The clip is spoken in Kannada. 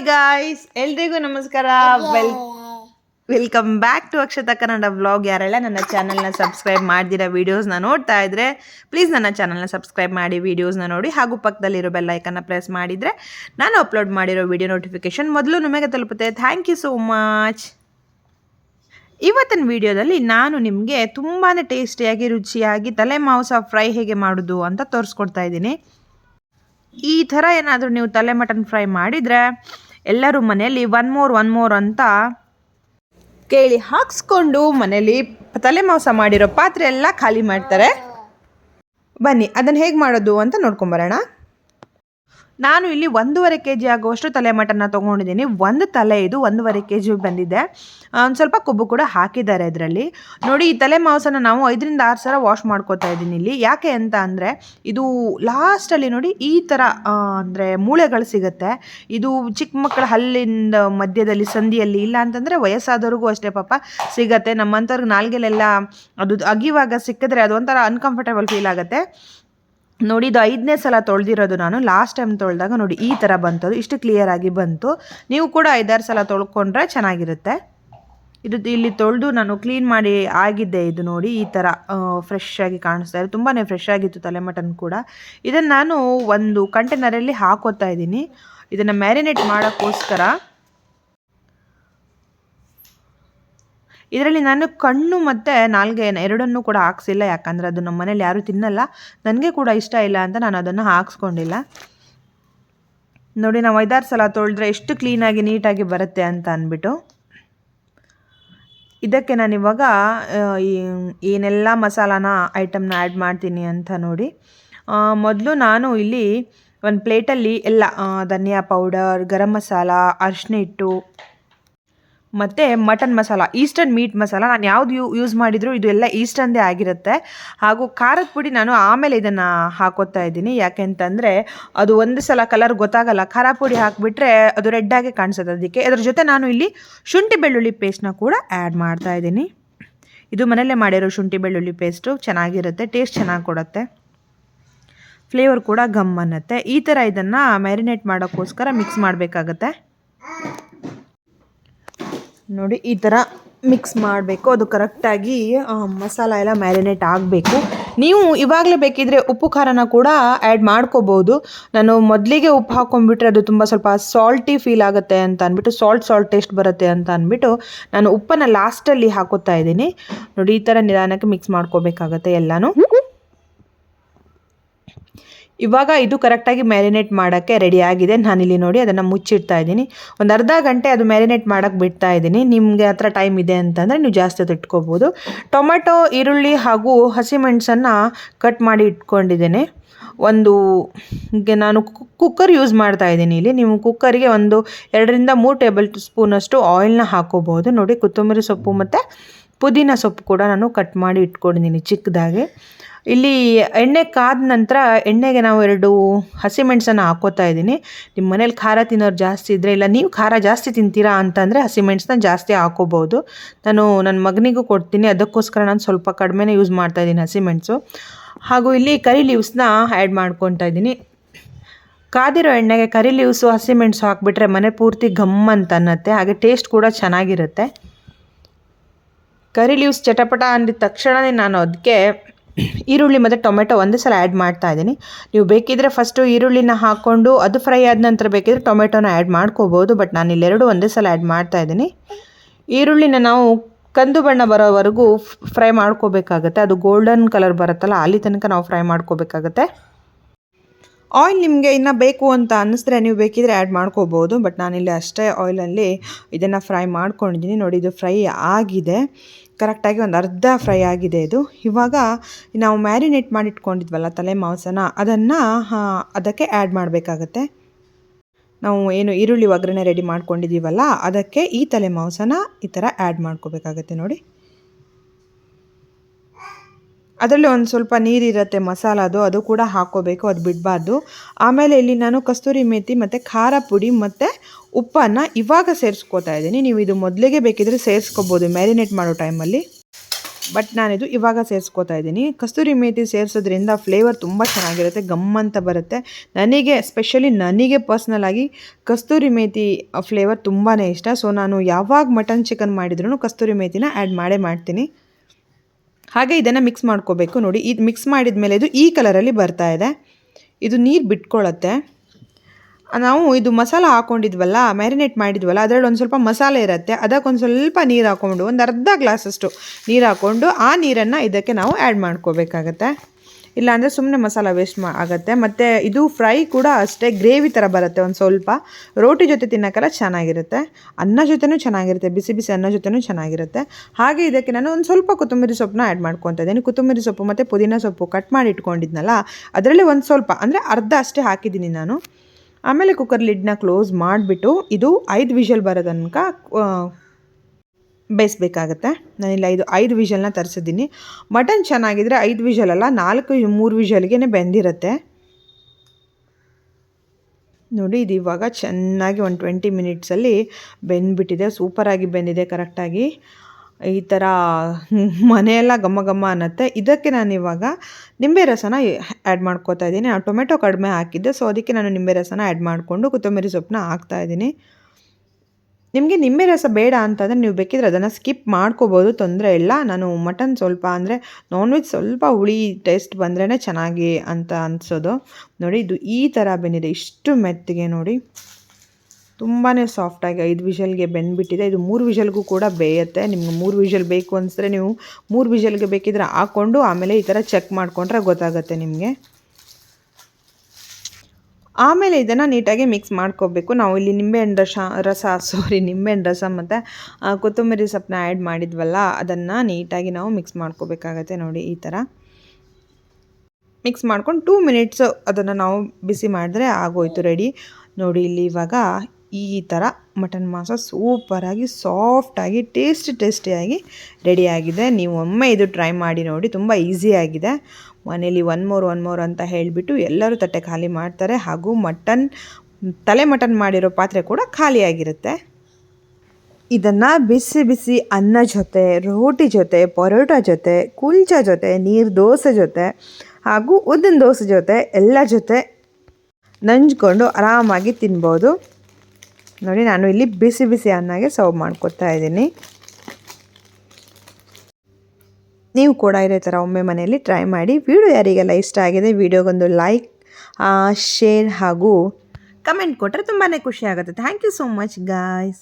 ಹಾಯ್ ಗಾಯ್ಸ್ ಎಲ್ರಿಗೂ ನಮಸ್ಕಾರ. Well welcome back to Akshata Kannada vlog ಯಾರೆಲ್ಲ ನನ್ನ ಚಾನಲ್ನ ಸಬ್ಸ್ಕ್ರೈಬ್ ಮಾಡಿದಿರೋ ವೀಡಿಯೋಸ್ನ ನೋಡ್ತಾ ಇದ್ರೆ ಪ್ಲೀಸ್ ನನ್ನ ಚಾನಲ್ನ ಸಬ್ಸ್ಕ್ರೈಬ್ ಮಾಡಿ ವೀಡಿಯೋಸ್ನ ನೋಡಿ ಹಾಗೂ ಪಕ್ಕದಲ್ಲಿರೋ ಬೆಲ್ ಐಕನ್ನ ಪ್ರೆಸ್ ಮಾಡಿದರೆ ನಾನು ಅಪ್ಲೋಡ್ ಮಾಡಿರೋ ವಿಡಿಯೋ ನೋಟಿಫಿಕೇಶನ್ ಮೊದಲು ನಿಮಗೆ ತಲುಪುತ್ತೆ. ಥ್ಯಾಂಕ್ ಯು ಸೋ ಮಚ್ ಇವತ್ತಿನ ವಿಡಿಯೋದಲ್ಲಿ ನಾನು ನಿಮಗೆ ತುಂಬಾ ಟೇಸ್ಟಿಯಾಗಿ ರುಚಿಯಾಗಿ ತಲೆ ಮಾಂಸ ಫ್ರೈ ಹೇಗೆ ಮಾಡೋದು ಅಂತ ತೋರಿಸ್ಕೊಡ್ತಾ ಇದ್ದೀನಿ. ಈ ಥರ ಏನಾದರೂ ನೀವು ತಲೆ ಮಟನ್ ಫ್ರೈ ಮಾಡಿದರೆ ಎಲ್ಲರೂ ಮನೆಯಲ್ಲಿ ಒನ್ ಮೋರ್ ಒನ್ ಮೋರ್ ಅಂತ ಕೇಳಿ ಹಾಕ್ಸ್ಕೊಂಡು ಮನೆಯಲ್ಲಿ ತಲೆ ಮಾಂಸ ಮಾಡಿರೋ ಪಾತ್ರೆ ಎಲ್ಲ ಖಾಲಿ ಮಾಡ್ತಾರೆ. ಬನ್ನಿ, ಅದನ್ನು ಹೇಗೆ ಮಾಡೋದು ಅಂತ ನೋಡ್ಕೊಂಬರೋಣ ನಾನು ಇಲ್ಲಿ ಒಂದೂವರೆ ಕೆ ಜಿ ಆಗುವಷ್ಟು ತಲೆ ಮಟನ್ನ ತೊಗೊಂಡಿದ್ದೀನಿ. ಒಂದು ತಲೆ ಇದು ಒಂದೂವರೆ ಕೆ ಜಿ ಬಂದಿದೆ ಒಂದು ಸ್ವಲ್ಪ ಕೊಬ್ಬು ಕೂಡ ಹಾಕಿದ್ದಾರೆ ಇದರಲ್ಲಿ. ನೋಡಿ, ಈ ತಲೆ ಮಾಂಸನ ನಾವು ಐದರಿಂದ ಆರು ಸಲ ವಾಶ್ ಮಾಡ್ಕೋತಾ ಇದ್ದೀನಿ ಇಲ್ಲಿ. ಯಾಕೆ ಅಂತ ಅಂದರೆ, ಇದು ಲಾಸ್ಟಲ್ಲಿ ನೋಡಿ ಈ ಥರ ಅಂದರೆ ಮೂಳೆಗಳು ಸಿಗುತ್ತೆ. ಇದು ಚಿಕ್ಕ ಮಕ್ಕಳ ಹಲ್ಲಿಂದ ಮಧ್ಯದಲ್ಲಿ ಸಂಧಿಯಲ್ಲಿ ಇಲ್ಲ ಅಂತಂದರೆ ವಯಸ್ಸಾದವ್ರಿಗೂ ಅಷ್ಟೇ ಪಾಪ ಸಿಗತ್ತೆ. ನಮ್ಮಂಥವ್ರಿಗೆ ನಾಲ್ಗೆಲೆಲ್ಲ ಅದು ಅಗಿವಾಗ ಸಿಕ್ಕಿದ್ರೆ ಅದು ಒಂಥರ ಅನ್ಕಂಫರ್ಟೇಬಲ್ ಫೀಲ್ ಆಗುತ್ತೆ. ನೋಡಿ, ಇದು ಐದನೇ ಸಲ ತೊಳೆದಿರೋದು ನಾನು. ಲಾಸ್ಟ್ ಟೈಮ್ ತೊಳೆದಾಗ ನೋಡಿ, ಈ ಥರ ಬಂತು ಅದು ಇಷ್ಟು ಕ್ಲಿಯರ್ ಆಗಿ ಬಂತು. ನೀವು ಕೂಡ ಐದಾರು ಸಲ ತೊಳ್ಕೊಂಡ್ರೆ ಚೆನ್ನಾಗಿರುತ್ತೆ. ಇದು ಇಲ್ಲಿ ತೊಳೆದು ನಾನು ಕ್ಲೀನ್ ಮಾಡಿ ಆಗಿದ್ದೆ ಇದು ನೋಡಿ, ಈ ಥರ ಫ್ರೆಶ್ ಆಗಿ ಕಾಣಿಸ್ತಾ ಇದೆ. ತುಂಬಾ ಫ್ರೆಶ್ ಆಗಿತ್ತು ತಲೆ ಮಟನ್ ಕೂಡ. ಇದನ್ನು ನಾನು ಒಂದು ಕಂಟೈನರಲ್ಲಿ ಹಾಕೋತಾ ಇದ್ದೀನಿ. ಇದನ್ನು ಮ್ಯಾರಿನೇಟ್ ಮಾಡೋಕ್ಕೋಸ್ಕರ ಇದರಲ್ಲಿ ನಾನು ಕಣ್ಣು ಮತ್ತು ನಾಲ್ಗೆ ಎರಡನ್ನೂ ಕೂಡ ಹಾಕ್ಸಿಲ್ಲ, ಯಾಕಂದರೆ ಅದು ನಮ್ಮ ಮನೇಲಿ ಯಾರೂ ತಿನ್ನಲ್ಲ. ನನಗೆ ಕೂಡ ಇಷ್ಟ ಇಲ್ಲ ಅಂತ ನಾನು ಅದನ್ನು ಹಾಕ್ಸ್ಕೊಂಡಿಲ್ಲ. ನೋಡಿ, ನಾವು ಐದಾರು ಸಲ ತೊಳೆದ್ರೆ ಎಷ್ಟು ಕ್ಲೀನಾಗಿ ನೀಟಾಗಿ ಬರುತ್ತೆ ಅಂತ ಅಂದ್ಬಿಟ್ಟು. ಇದಕ್ಕೆ ನಾನು ಇವಾಗ ಏನೆಲ್ಲ ಮಸಾಲಾನ, ಐಟಮ್ನ ಆ್ಯಡ್ ಮಾಡ್ತೀನಿ ಅಂತ ನೋಡಿ. ಮೊದಲು ನಾನು ಇಲ್ಲಿ ಒಂದು ಪ್ಲೇಟಲ್ಲಿ ಎಲ್ಲ ಧನಿಯಾ ಪೌಡರ್, ಗರಂ ಮಸಾಲ ಅರಿಶಿನ ಹಿಟ್ಟು ಮತ್ತು mutton masala, eastern meat masala ನಾನು ಯಾವುದು ಯೂ ಯೂಸ್ ಮಾಡಿದರೂ ಇದು ಎಲ್ಲ ಈಸ್ಟರ್ನ್ದೇ ಆಗಿರುತ್ತೆ. ಹಾಗೂ ಖಾರದ ಪುಡಿ ನಾನು ಆಮೇಲೆ ಇದನ್ನು ಹಾಕೋತಾ ಇದ್ದೀನಿ. ಯಾಕೆಂತಂದರೆ ಅದು ಒಂದು ಸಲ ಕಲರ್ ಗೊತ್ತಾಗಲ್ಲ. ಖಾರ ಪುಡಿ ಹಾಕಿಬಿಟ್ರೆ ಅದು ರೆಡ್ಡಾಗಿ ಕಾಣಿಸುತ್ತೆ ಅದಕ್ಕೆ. ಅದರ ಜೊತೆ ನಾನು ಇಲ್ಲಿ ಶುಂಠಿ ಬೆಳ್ಳುಳ್ಳಿ ಪೇಸ್ಟ್ನ ಕೂಡ ಆ್ಯಡ್ ಮಾಡ್ತಾ ಇದ್ದೀನಿ. ಇದು ಮನೆಯಲ್ಲೇ ಮಾಡಿರೋ ಶುಂಠಿ ಬೆಳ್ಳುಳ್ಳಿ ಪೇಸ್ಟು ಚೆನ್ನಾಗಿರುತ್ತೆ ಟೇಸ್ಟ್ ಚೆನ್ನಾಗಿ ಕೊಡುತ್ತೆ. ಫ್ಲೇವರ್ ಕೂಡ ಗಮ್ ಅನ್ನತ್ತೆ ಈ ಥರ ಇದನ್ನು ಮ್ಯಾರಿನೇಟ್ ಮಾಡೋಕ್ಕೋಸ್ಕರ ಮಿಕ್ಸ್ ಮಾಡಬೇಕಾಗತ್ತೆ. ನೋಡಿ, ಈ ಥರ ಮಿಕ್ಸ್ ಮಾಡಬೇಕು. ಅದು ಕರೆಕ್ಟಾಗಿ ಮಸಾಲ ಎಲ್ಲ ಮ್ಯಾರಿನೇಟ್ ಆಗಬೇಕು. ನೀವು ಇವಾಗಲೇ ಬೇಕಿದ್ರೆ ಉಪ್ಪು ಖಾರನ ಕೂಡ ಆ್ಯಡ್ ಮಾಡ್ಕೋಬೋದು. ನಾನು ಮೊದಲಿಗೆ ಉಪ್ಪು ಹಾಕ್ಕೊಂಡ್ಬಿಟ್ರೆ ಅದು ತುಂಬ ಸ್ವಲ್ಪ ಸಾಲ್ಟಿ ಫೀಲ್ ಆಗುತ್ತೆ ಅಂತ ಅಂದ್ಬಿಟ್ಟು ಸಾಲ್ಟ್ ಸಾಲ್ಟ್ ಟೇಸ್ಟ್ ಬರುತ್ತೆ ಅಂತ ಅಂದ್ಬಿಟ್ಟು, ನಾನು ಉಪ್ಪನ್ನು ಲಾಸ್ಟಲ್ಲಿ ಹಾಕೋತಾ ಇದ್ದೀನಿ. ನೋಡಿ, ಈ ಥರ ನಿಧಾನಕ್ಕೆ ಮಿಕ್ಸ್ ಮಾಡ್ಕೋಬೇಕಾಗತ್ತೆ ಎಲ್ಲನೂ. ಇವಾಗ ಇದು ಕರೆಕ್ಟಾಗಿ ಮ್ಯಾರಿನೇಟ್ ಮಾಡೋಕ್ಕೆ ರೆಡಿ ಆಗಿದೆ. ನಾನಿಲ್ಲಿ ನೋಡಿ ಅದನ್ನು ಮುಚ್ಚಿಡ್ತಾ ಇದ್ದೀನಿ. ಒಂದು ಅರ್ಧ ಗಂಟೆ ಅದು ಮ್ಯಾರಿನೇಟ್ ಮಾಡೋಕ್ಕೆ ಬಿಡ್ತಾ ಇದ್ದೀನಿ. ನಿಮಗೆ ಹತ್ರ ಟೈಮ್ ಇದೆ ಅಂತಂದರೆ ನೀವು ಜಾಸ್ತಿ ಇಟ್ಕೋಬೋದು. ಟೊಮೆಟೊ, ಈರುಳ್ಳಿ ಹಾಗೂ ಹಸಿಮೆಣಸನ್ನು ಕಟ್ ಮಾಡಿ ಇಟ್ಕೊಂಡಿದ್ದೇನೆ. ಒಂದು ನಾನು ಕುಕ್ಕರ್ ಯೂಸ್ ಮಾಡ್ತಾ ಇದ್ದೀನಿ ಇಲ್ಲಿ. ನೀವು ಕುಕ್ಕರಿಗೆ ಒಂದು ಎರಡರಿಂದ ಮೂರು ಟೇಬಲ್ ಸ್ಪೂನಷ್ಟು ಆಯಿಲ್ನ ಹಾಕೋಬೋದು ನೋಡಿ, ಕೊತ್ತಂಬರಿ ಸೊಪ್ಪು ಮತ್ತು ಪುದೀನ ಸೊಪ್ಪು ಕೂಡ ನಾನು ಕಟ್ ಮಾಡಿ ಇಟ್ಕೊಂಡಿದ್ದೀನಿ ಚಿಕ್ಕದಾಗಿ. ಇಲ್ಲಿ ಎಣ್ಣೆ ಕಾದ ನಂತರ ಎಣ್ಣೆಗೆ ನಾವು ಎರಡು ಹಸಿಮೆಣಸನ್ನು ಹಾಕೋತಾ ಇದ್ದೀನಿ. ನಿಮ್ಮ ಮನೇಲಿ ಖಾರ ತಿನ್ನೋರು ಜಾಸ್ತಿ ಇದ್ದರೆ ಇಲ್ಲ, ನೀವು ಖಾರ ಜಾಸ್ತಿ ತಿಂತೀರಾ ಅಂತಂದರೆ ಹಸಿಮೆಣಸನ್ನ ಜಾಸ್ತಿ ಹಾಕೋಬೋದು ನಾನು ನನ್ನ ಮಗನಿಗೂ ಕೊಡ್ತೀನಿ, ಅದಕ್ಕೋಸ್ಕರ ನಾನು ಸ್ವಲ್ಪ ಕಡಿಮೆನೇ ಯೂಸ್ ಮಾಡ್ತಾ ಇದ್ದೀನಿ ಹಸಿಮೆಣಸು ಹಾಗೂ ಇಲ್ಲಿ ಕರಿ ಲೀವ್ಸ್ನ ಆ್ಯಡ್ ಮಾಡ್ಕೊತಾ ಇದ್ದೀನಿ. ಕಾದಿರೋ ಎಣ್ಣೆಗೆ ಕರಿ ಲೀವ್ಸು ಹಸಿಮೆಣಸು ಹಾಕಿಬಿಟ್ರೆ ಮನೆ ಪೂರ್ತಿ ಘಮ್ ಅಂತ ಅನ್ನತ್ತೆ, ಹಾಗೆ ಟೇಸ್ಟ್ ಕೂಡ ಚೆನ್ನಾಗಿರುತ್ತೆ. ಕರಿ ಲೀವ್ಸ್ ಚಟಪಟ ಅಂದಿದ ತಕ್ಷಣವೇ ನಾನು ಅದಕ್ಕೆ ಈರುಳ್ಳಿ ಮತ್ತು ಟೊಮೆಟೊ ಒಂದೇ ಸಲ ಆ್ಯಡ್ ಮಾಡ್ತಾ ಇದ್ದೀನಿ. ನೀವು ಬೇಕಿದ್ದರೆ ಫಸ್ಟು ಈರುಳ್ಳಿನ ಹಾಕ್ಕೊಂಡು ಅದು ಫ್ರೈ ಆದ ನಂತರ ಬೇಕಿದ್ರೆ ಟೊಮೆಟೊನ ಆ್ಯಡ್ ಮಾಡ್ಕೋಬೋದು ಬಟ್ ನಾನು ಇಲ್ಲೆರಡು ಒಂದೇ ಸಲ ಆ್ಯಡ್ ಮಾಡ್ತಾ ಇದ್ದೀನಿ. ಈರುಳ್ಳಿನ ನಾವು ಕಂದು ಬಣ್ಣ ಬರೋವರೆಗೂ ಫ್ರೈ ಮಾಡ್ಕೋಬೇಕಾಗತ್ತೆ. ಅದು ಗೋಲ್ಡನ್ ಕಲರ್ ಬರುತ್ತಲ್ಲ, ಅಲ್ಲಿ ತನಕ ನಾವು ಫ್ರೈ ಮಾಡ್ಕೋಬೇಕಾಗತ್ತೆ. ಆಯಿಲ್ ನಿಮಗೆ ಇನ್ನು ಬೇಕು ಅಂತ ಅನ್ನಿಸಿದ್ರೆ ನೀವು ಬೇಕಿದ್ರೆ ಆ್ಯಡ್ ಮಾಡ್ಕೋಬೋದು ಬಟ್ ನಾನಿಲ್ಲಿ ಅಷ್ಟೇ ಆಯಿಲಲ್ಲಿ ಇದನ್ನು ಫ್ರೈ ಮಾಡ್ಕೊಂಡಿದ್ದೀನಿ. ನೋಡಿ, ಇದು ಫ್ರೈ ಆಗಿದೆ. ಕರೆಕ್ಟಾಗಿ ಒಂದು ಅರ್ಧ ಫ್ರೈ ಆಗಿದೆ ಇದು. ಇವಾಗ ನಾವು ಮ್ಯಾರಿನೇಟ್ ಮಾಡಿಟ್ಕೊಂಡಿದ್ವಲ್ಲ ತಲೆ ಮಾಂಸನ ಅದನ್ನು ಅದಕ್ಕೆ ಆ್ಯಡ್ ಮಾಡಬೇಕಾಗತ್ತೆ. ನಾವು ಏನು ಈರುಳ್ಳಿ ಒಗ್ಗರಣೆ ರೆಡಿ ಮಾಡ್ಕೊಂಡಿದ್ದೀವಲ್ಲ ಅದಕ್ಕೆ ಈ ತಲೆ ಮಾಂಸನ ಈ ಥರ ಆ್ಯಡ್ ಮಾಡ್ಕೋಬೇಕಾಗತ್ತೆ ನೋಡಿ. ಅದರಲ್ಲಿ ಒಂದು ಸ್ವಲ್ಪ ನೀರಿರುತ್ತೆ ಮಸಾಲದು ಅದು ಕೂಡ ಹಾಕ್ಕೋಬೇಕು, ಅದು ಬಿಡಬಾರ್ದು. ಆಮೇಲೆ ಇಲ್ಲಿ ನಾನು ಕಸ್ತೂರಿ ಮೇಥಿ ಮತ್ತು ಖಾರ ಪುಡಿ ಮತ್ತು ಉಪ್ಪನ್ನು ಇವಾಗ ಸೇರಿಸ್ಕೋತಾ ಇದ್ದೀನಿ. ನೀವು ಇದು ಮೊದಲಿಗೆ ಬೇಕಿದ್ರೆ ಸೇರಿಸ್ಕೋಬೋದು ಮ್ಯಾರಿನೇಟ್ ಮಾಡೋ ಟೈಮಲ್ಲಿ. ಬಟ್ ನಾನಿದು ಇವಾಗ ಸೇರಿಸ್ಕೋತಾ ಇದ್ದೀನಿ. ಕಸ್ತೂರಿ ಮೇಥಿ ಸೇರಿಸೋದ್ರಿಂದ ಫ್ಲೇವರ್ ತುಂಬ ಚೆನ್ನಾಗಿರುತ್ತೆ, ಗಮ್ ಅಂತ ಬರುತ್ತೆ. ನನಗೆ ಸ್ಪೆಷಲಿ ನನಗೆ ಪರ್ಸ್ನಲ್ ಆಗಿ ಕಸ್ತೂರಿ ಮೇಥಿ ಫ್ಲೇವರ್ ತುಂಬಾ ಇಷ್ಟ. ಸೊ ನಾನು ಯಾವಾಗ ಮಟನ್ ಚಿಕನ್ ಮಾಡಿದ್ರೂ ಕಸ್ತೂರಿ ಮೇಥಿನ ಆ್ಯಡ್ ಮಾಡೇ ಮಾಡ್ತೀನಿ. ಹಾಗೆ ಇದನ್ನು ಮಿಕ್ಸ್ ಮಾಡ್ಕೋಬೇಕು ನೋಡಿ. ಇದು ಮಿಕ್ಸ್ ಮಾಡಿದ ಮೇಲೆ ಇದು ಈ ಕಲರಲ್ಲಿ ಬರ್ತಾ ಇದೆ. ಇದು ನೀರು ಬಿಟ್ಕೊಳ್ಳುತ್ತೆ ನಾವು ಇದು ಮಸಾಲ ಹಾಕೊಂಡಿದ್ವಲ್ಲ ಮ್ಯಾರಿನೇಟ್ ಮಾಡಿದ್ವಲ್ಲ, ಅದರಲ್ಲಿ ಒಂದು ಸ್ವಲ್ಪ ಮಸಾಲೆ ಇರುತ್ತೆ. ಅದಕ್ಕೆ ಒಂದು ಸ್ವಲ್ಪ ನೀರು ಹಾಕ್ಕೊಂಡು ಒಂದು ಅರ್ಧ ಗ್ಲಾಸಷ್ಟು ನೀರು ಹಾಕ್ಕೊಂಡು ಆ ನೀರನ್ನು ಇದಕ್ಕೆ ನಾವು ಆ್ಯಡ್ ಮಾಡ್ಕೋಬೇಕಾಗತ್ತೆ. ಇಲ್ಲಾಂದರೆ ಸುಮ್ಮನೆ ಮಸಾಲ ವೇಸ್ಟ್ ಮಾ ಆಗುತ್ತೆ. ಮತ್ತು ಇದು ಫ್ರೈ ಕೂಡ ಅಷ್ಟೇ ಗ್ರೇವಿ ಥರ ಬರುತ್ತೆ ಒಂದು ಸ್ವಲ್ಪ. ರೋಟಿ ಜೊತೆ ತಿನ್ನೋಕ್ಕೆಲ್ಲ ಚೆನ್ನಾಗಿರುತ್ತೆ. ಅನ್ನ ಜೊತೆನೂ ಚೆನ್ನಾಗಿರುತ್ತೆ, ಬಿಸಿ ಬಿಸಿ ಅನ್ನ ಜೊತೆನೂ ಚೆನ್ನಾಗಿರುತ್ತೆ. ಹಾಗೆ ಇದಕ್ಕೆ ನಾನು ಒಂದು ಸ್ವಲ್ಪ ಕೊತ್ತಂಬರಿ ಸೊಪ್ಪನ್ನ ಆ್ಯಡ್ ಮಾಡ್ಕೊತಾ ಇದ್ದೀನಿ. ಕೊತ್ತಂಬರಿ ಸೊಪ್ಪು ಮತ್ತು ಪುದೀನ ಸೊಪ್ಪು ಕಟ್ ಮಾಡಿ ಇಟ್ಕೊಂಡಿದ್ನಲ್ಲ, ಅದರಲ್ಲಿ ಒಂದು ಸ್ವಲ್ಪ, ಅಂದರೆ ಅರ್ಧ ಅಷ್ಟೇ ಹಾಕಿದ್ದೀನಿ ನಾನು. ಆಮೇಲೆ ಕುಕ್ಕರ್ ಲಿಡ್ನ ಕ್ಲೋಸ್ ಮಾಡಿಬಿಟ್ಟು ಇದು ಐದು ವಿಷಲ್ ಬರೋ ತನಕ ಬೇಯಿಸ್ಬೇಕಾಗತ್ತೆ. ನಾನಿಲ್ಲ ಐದು ಐದು ವಿಷಲ್ನ ತರಿಸಿದ್ದೀನಿ. ಮಟನ್ ಚೆನ್ನಾಗಿದ್ರೆ ಐದು ವಿಷಲ್ ಅಲ್ಲ, ನಾಲ್ಕು, ಮೂರು ವಿಷಲ್ಗೆ ಬೆಂದಿರುತ್ತೆ. ನೋಡಿ, ಇದು ಇವಾಗ ಚೆನ್ನಾಗಿ ಒಂದು ಟ್ವೆಂಟಿ ಮಿನಿಟ್ಸಲ್ಲಿ ಬೆಂದ್ಬಿಟ್ಟಿದೆ. ಸೂಪರಾಗಿ ಬೆಂದಿದೆ ಕರೆಕ್ಟಾಗಿ ಈ ಥರ ಮನೆಯೆಲ್ಲ ಘಮ ಘಮ ಅನ್ನತ್ತೆ. ಇದಕ್ಕೆ ನಾನು ಇವಾಗ ನಿಂಬೆ ರಸನ ಆ್ಯಡ್ ಮಾಡ್ಕೋತಾ ಇದ್ದೀನಿ. ಆ ಟೊಮೆಟೊ ಕಡಿಮೆ ಹಾಕಿದ್ದೆ. ಸೊ ಅದಕ್ಕೆ ನಾನು ನಿಂಬೆ ರಸನ ಆ್ಯಡ್ ಮಾಡಿಕೊಂಡು ಕೊತ್ತಂಬರಿ ಸೊಪ್ಪನ್ನ ಹಾಕ್ತಾ ಇದ್ದೀನಿ. ನಿಮಗೆ ನಿಂಬೆ ರಸ ಬೇಡ ಅಂತಂದರೆ ನೀವು ಬೇಕಿದ್ರೆ ಅದನ್ನು ಸ್ಕಿಪ್ ಮಾಡ್ಕೋಬೋದು. ತೊಂದರೆ ಇಲ್ಲ. ನಾನು ಮಟನ್ ಸ್ವಲ್ಪ ಅಂದರೆ ನಾನ್ ವೆಜ್ ಸ್ವಲ್ಪ ಹುಳಿ ಟೇಸ್ಟ್ ಬಂದ್ರೇ ಚೆನ್ನಾಗಿ ಅಂತ ಅನಿಸೋದು. ನೋಡಿ, ಇದು ಈ ಥರ ಬೆನಿದೆ ಇಷ್ಟು ಮೆತ್ತಿಗೆ ನೋಡಿ. ತುಂಬಾ ಸಾಫ್ಟಾಗಿ ಐದು ವಿಷಲ್ಗೆ ಬೆಂದುಬಿಟ್ಟಿದೆ. ಇದು ಮೂರು ವಿಷಲ್ಗೂ ಕೂಡ ಬೇಯುತ್ತೆ. ನಿಮ್ಗೆ ಮೂರು ವಿಷಲ್ ಬೇಕು ಅನಿಸಿದ್ರೆ ನೀವು ಮೂರು ವಿಷಲ್ಗೆ ಬೇಕಿದ್ರೆ ಹಾಕ್ಕೊಂಡು ಆಮೇಲೆ ಈ ಥರ ಚೆಕ್ ಮಾಡಿಕೊಂಡ್ರೆ ಗೊತ್ತಾಗುತ್ತೆ ನಿಮಗೆ. ಆಮೇಲೆ ಇದನ್ನು ನೀಟಾಗಿ ಮಿಕ್ಸ್ ಮಾಡ್ಕೋಬೇಕು. ನಾವು ಇಲ್ಲಿ ನಿಂಬೆಹಣ್ಣು ರಸ ರಸ ಸಾರಿ ನಿಂಬೆಹಣ್ಣು ರಸ ಮತ್ತು ಕೊತ್ತಂಬರಿ ಸೊಪ್ಪನ್ನ ಆ್ಯಡ್ ಮಾಡಿದ್ವಲ್ಲ, ಅದನ್ನು ನೀಟಾಗಿ ನಾವು ಮಿಕ್ಸ್ ಮಾಡ್ಕೋಬೇಕಾಗತ್ತೆ ನೋಡಿ ಈ ಥರ ಮಿಕ್ಸ್ ಮಾಡ್ಕೊಂಡು ಟೂ ಮಿನಿಟ್ಸು ಅದನ್ನು ನಾವು ಬಿಸಿ ಮಾಡಿದ್ರೆ ಆಗೋಯ್ತು ರೆಡಿ ನೋಡಿ ಇಲ್ಲಿ ಇವಾಗ ಈ ಥರ ಮಟನ್ ಮಾಂಸ ಸೂಪರಾಗಿ, ಸಾಫ್ಟಾಗಿ, ಟೇಸ್ಟಿ, ಟೇಸ್ಟಿಯಾಗಿ ರೆಡಿಯಾಗಿದೆ. ನೀವು ಒಮ್ಮೆ ಇದು ಟ್ರೈ ಮಾಡಿ ನೋಡಿ, ತುಂಬ ಈಸಿಯಾಗಿದೆ ಮನೇಲಿ ಒನ್ ಮೋರ್ ಒನ್ ಮೋರ್ ಅಂತ ಹೇಳಿಬಿಟ್ಟು ಎಲ್ಲರೂ ತಟ್ಟೆ ಖಾಲಿ ಮಾಡ್ತಾರೆ. ಹಾಗೂ ಮಟನ್, ತಲೆ ಮಟನ್ ಮಾಡಿರೋ ಪಾತ್ರೆ ಕೂಡ ಖಾಲಿಯಾಗಿರುತ್ತೆ ಇದನ್ನು ಬಿಸಿ ಬಿಸಿ ಅನ್ನ ಜೊತೆ, ರೋಟಿ ಜೊತೆ, ಪರೋಟ ಜೊತೆ, ಕುಲ್ಚಾ ಜೊತೆ, ನೀರು ದೋಸೆ ಜೊತೆ ಹಾಗೂ ಉದ್ದಿನ ದೋಸೆ ಜೊತೆ ಎಲ್ಲ ಜೊತೆ ನಂಜ್ಕೊಂಡು ಆರಾಮಾಗಿ ತಿನ್ಬೋದು. ನೋಡಿ, ನಾನು ಇಲ್ಲಿ ಬಿಸಿ ಬಿಸಿ ಅನ್ನಾಗೆ ಸರ್ವ್ ಮಾಡ್ಕೊತಾ ಇದ್ದೀನಿ. ನೀವು ಕೂಡ ಇದೇ ಥರ ಒಮ್ಮೆ ಮನೆಯಲ್ಲಿ ಟ್ರೈ ಮಾಡಿ. ವಿಡಿಯೋ ಯಾರಿಗೆಲ್ಲ ಇಷ್ಟ ಆಗಿದೆ ವಿಡಿಯೋಗೊಂದು ಲೈಕ್ ಶೇರ್ ಹಾಗೂ ಕಮೆಂಟ್ ಕೊಟ್ಟರೆ ತುಂಬಾ ಖುಷಿ ಆಗುತ್ತೆ. Thank you so much guys